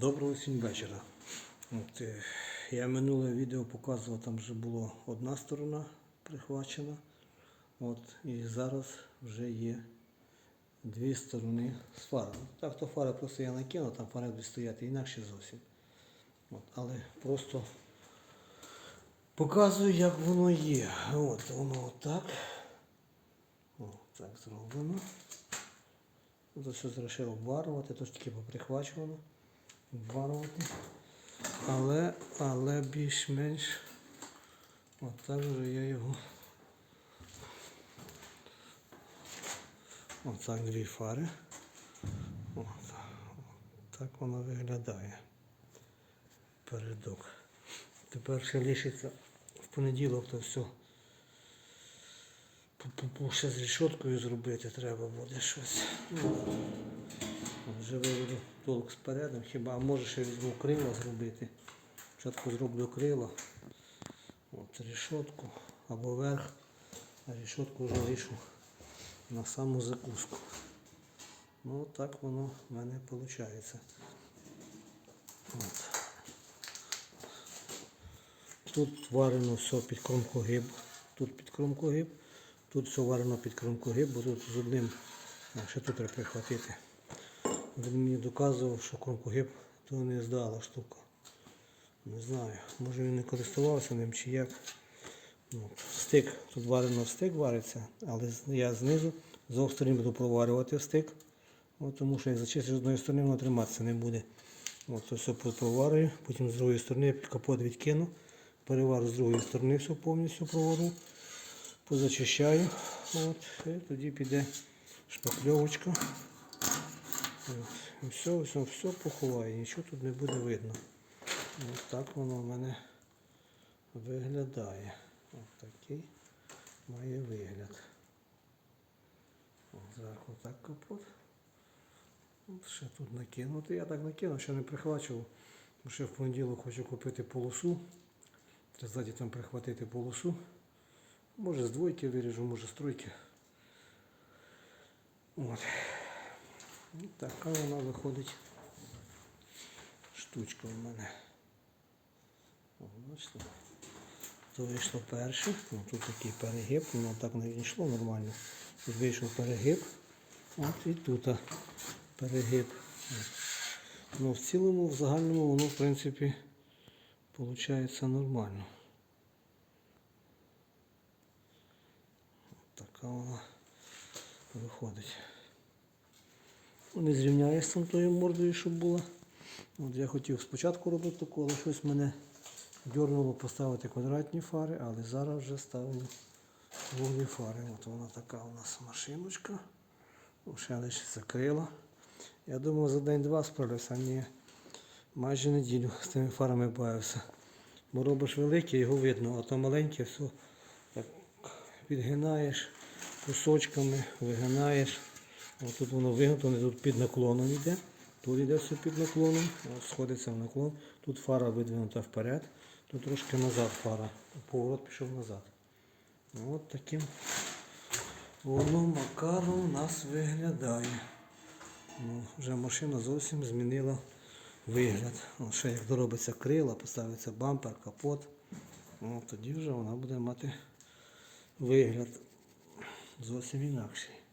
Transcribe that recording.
Доброго всім вечора. От, е, я минуле відео показував, там вже була одна сторона прихвачена. От, і зараз вже є дві сторони з фарами. Так, то фари просто я накинув, там фари будуть стояти інакше зовсім. От, але просто показую, як воно є. От, воно отак. Так зроблено. Це все зрішив обварувати, тож тільки поприхвачувано. Обварувати. Але, але більш-менш отак вже я його. Отак дві фари. От. Так воно виглядає. Передок. Тепер ще лишиться в понеділок то все. Ще з рішоткою зробити треба буде щось. Вже виведу толк спереду, хіба а може ще візьму крила зробити. Спочатку зроблю крила. От рішотку або верх, а рішотку вже лишу на саму закуску. Ну так воно в мене виходить. От. Тут варено все під кромкогиб. Тут під кромкогиб. Тут все варено під кромкогиб, бо тут з одним, ще тут треба прихватити. Він мені доказував, що кромкогиб то не здала штука. Не знаю, може він не користувався ним чи як. Ну, стик, тут варено стик вариться, але я знизу з двох сторін буду проварювати стик. От, тому що як зачистиш з одної сторони, воно триматися не буде. От, то все проварюю, потім з другої сторони капот відкину, переварю з другої сторони все повністю проварю, позачищаю. От, і тоді піде шпакльовочка. І все, все, все поховає, нічого тут не буде видно. Ось так воно в мене виглядає. Ось такий має вигляд. Зверху так капот. От ще тут накинути. Я так накинув, ще не прихвачував. Бо ще в понеділок хочу купити полосу. Треба ззаді там прихватити полосу. Може з двойки виріжу, може з тройки. От. І така вона виходить штучка в мене. Бачите? То вийшло перше. Ну, тут такий перегиб, воно так не йшло нормально. Тут вийшов перегиб. От і тут перегиб. Ну, в цілому, в загальному воно, в принципі, виходить нормально. От така вона виходить. Не зрівняє з тою мордою, щоб була. От я хотів спочатку робити таку, але щось мене дьорнуло поставити квадратні фари, але зараз вже ставлю круглі фари. От вона така у нас машиночка. Ще лишиться крила. Я думав за день-два справлюся, а ні. Майже неділю з тими фарами бавився. Бо робиш велике, його видно, а то маленьке все так підгинаєш кусочками, вигинаєш. Ось тут воно виготовлене, тут під наклоном йде. Тут йде все під наклоном, сходиться в наклон. Тут фара видвинута вперед, тут трошки назад фара. Поворот пішов назад. Ну, От таким воно макаром у нас виглядає. Ну, вже машина зовсім змінила вигляд. О, ще як доробиться крила, поставиться бампер, капот. Ну, тоді вже вона буде мати вигляд зовсім інакший.